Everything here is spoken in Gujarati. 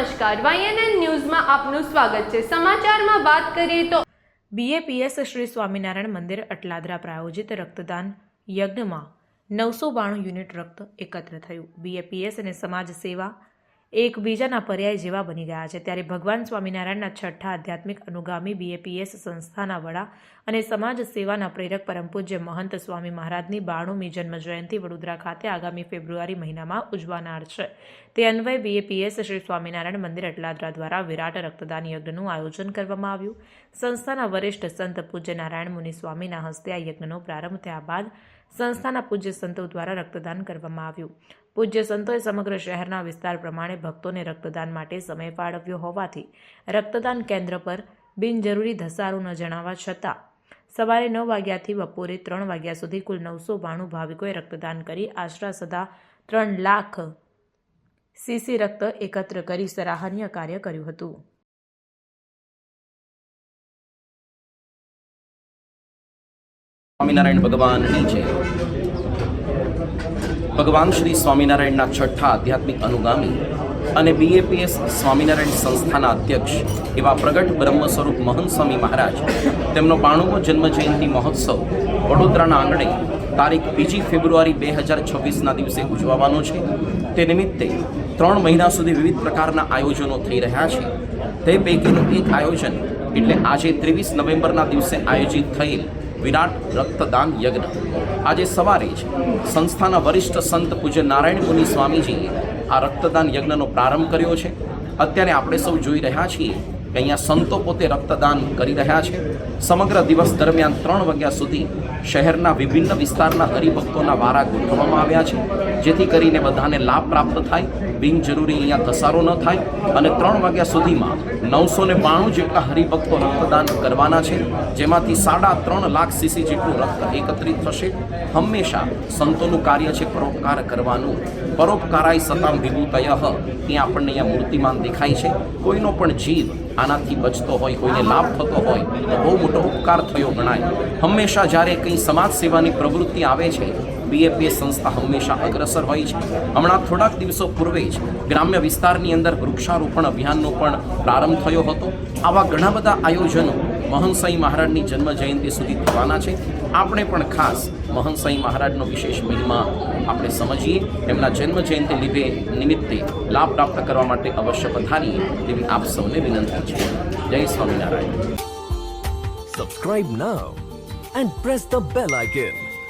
નમસ્કાર. વાયએનએન ન્યૂઝમાં આપનું સ્વાગત છે. સમાચારમાં વાત કરીએ તો બીએપીએસ શ્રી સ્વામિનારાયણ મંદિર અટલાદરા પ્રાયોજિત રક્તદાન યજ્ઞમાં નવસો બાણું યુનિટ રક્ત એકત્ર થયું. બીએપીએસ અને સમાજ સેવા એકબીજાના પર્યાય જેવા બની ગયા છે. ત્યારે ભગવાન સ્વામિનારાયણના છઠ્ઠા આધ્યાત્મિક અનુગામી બીએપીએસ સંસ્થાના વડા અને સમાજ સેવાના પ્રેરક પરમ પૂજ્ય મહંત સ્વામી મહારાજની બાણુમી જન્મ જયંતિ વડોદરા ખાતે આગામી ફેબ્રુઆરી મહિનામાં ઉજવાનાર છે. તે અન્વયે બીએપીએસ શ્રી સ્વામિનારાયણ મંદિર અટલાદરા દ્વારા વિરાટ રક્તદાન યજ્ઞનું આયોજન કરવામાં આવ્યું. સંસ્થાના વરિષ્ઠ સંત પૂજ્ય નારાયણ મુનિ સ્વામીના હસ્તે આ યજ્ઞનો પ્રારંભ થયા બાદ સંસ્થાના પૂજ્ય સંતો દ્વારા રક્તદાન કરવામાં આવ્યું. પૂજ્ય સંતોએ સમગ્ર શહેરના વિસ્તાર પ્રમાણે ભક્તોને રક્તદાન માટે સમય ફાળવ્યો હોવાથી રક્તદાન કેન્દ્ર પર બિનજરૂરી ધસારો ન જણાવવા છતાં સવારે નવ વાગ્યાથી બપોરે ત્રણ વાગ્યા સુધી કુલ નવસો બાણું ભાવિકોએ રક્તદાન કરી આશરા સદા ત્રણ લાખ સીસી રક્ત એકત્ર કરી સરાહનીય કાર્ય કર્યું હતું. સ્વામિનારાયણ ભગવાનની છે. ભગવાન શ્રી સ્વામિનારાયણના છઠ્ઠા આધ્યાત્મિક અનુગામી અને બીએપીએસ સ્વામિનારાયણ સંસ્થાના અધ્યક્ષ એવા પ્રગટ બ્રહ્મ સ્વરૂપ મહંત સ્વામી મહારાજ, તેમનો બાણુમો જન્મ જયંતિ મહોત્સવ વડોદરાના આંગણે તારીખ બીજી ફેબ્રુઆરી બે હજાર છવ્વીસના દિવસે ઉજવવાનો છે. તે નિમિત્તે ત્રણ મહિના સુધી વિવિધ પ્રકારના આયોજનો થઈ રહ્યા છે. તે પૈકીનું એક આયોજન એટલે આજે ત્રેવીસ નવેમ્બરના દિવસે આયોજિત થયેલ વિરાટ રક્તદાન યજ્ઞ. આજે સવારે જ સંસ્થાના વરિષ્ઠ સંત પૂજ્ય નારાયણ મુનિ સ્વામીજીએ આ રક્તદાન યજ્ઞનો પ્રારંભ કર્યો છે. અત્યારે આપણે સૌ જોઈ રહ્યા છીએ કે અહીંયા સંતો પોતે રક્તદાન કરી રહ્યા છે. સમગ્ર દિવસ દરમિયાન ત્રણ વાગ્યા સુધી શહેરના વિભિન્ન વિસ્તારના હરિભક્તોના વારા ગોઠવવામાં આવ્યા છે. જેથી કરીને બધાને લાભ પ્રાપ્ત થાય બિનજરૂરી અહીંયા ધસારો ન થાય અને ત્રણ વાગ્યા સુધીમાં નવસો ને બાણું જેટલા હરિભક્તો રક્તદાન કરવાના છે. જેમાંથી સાડા ત્રણ લાખ સીસી જેટલું રક્ત એકત્રિત થશે. હંમેશા સંતોનું કાર્ય છે પરોપકાર કરવાનું. પરોપકારાય સતામ વિભૂતય. ત્યાં આપણને અહીંયા મૂર્તિમાન દેખાય છે. કોઈનો પણ જીવ આનાથી બચતો હોય, કોઈને લાભ થતો હોય, તો બહુ મોટો ઉપકાર થયો ગણાય. હંમેશા જ્યારે કંઈ સમાજ સેવાની પ્રવૃત્તિ આવે છે બીએપીએસ સંસ્થા હંમેશા અગ્રસર હોય છે. હમણાં થોડાક દિવસો પૂર્વે જ ગ્રામ્ય વિસ્તારની અંદર વૃક્ષારોપણ અભિયાનનો પણ પ્રારંભ થયો હતો. આવા ઘણા બધા આયોજનો મહંસાઈ મહારાજની જન્મ જયંતિ સુધી થવાના છે. આપણે પણ ખાસ મહંસાઈ મહારાજનો વિશેષ મહિમા આપણે સમજીએ. એમના જન્મ જયંતિ લીધે નિમિત્તે લાભ પ્રાપ્ત કરવા માટે અવશ્ય પધારીએ તેવી આપ સૌને વિનંતી છે. જય Swaminarayan. Subscribe now and press the bell icon.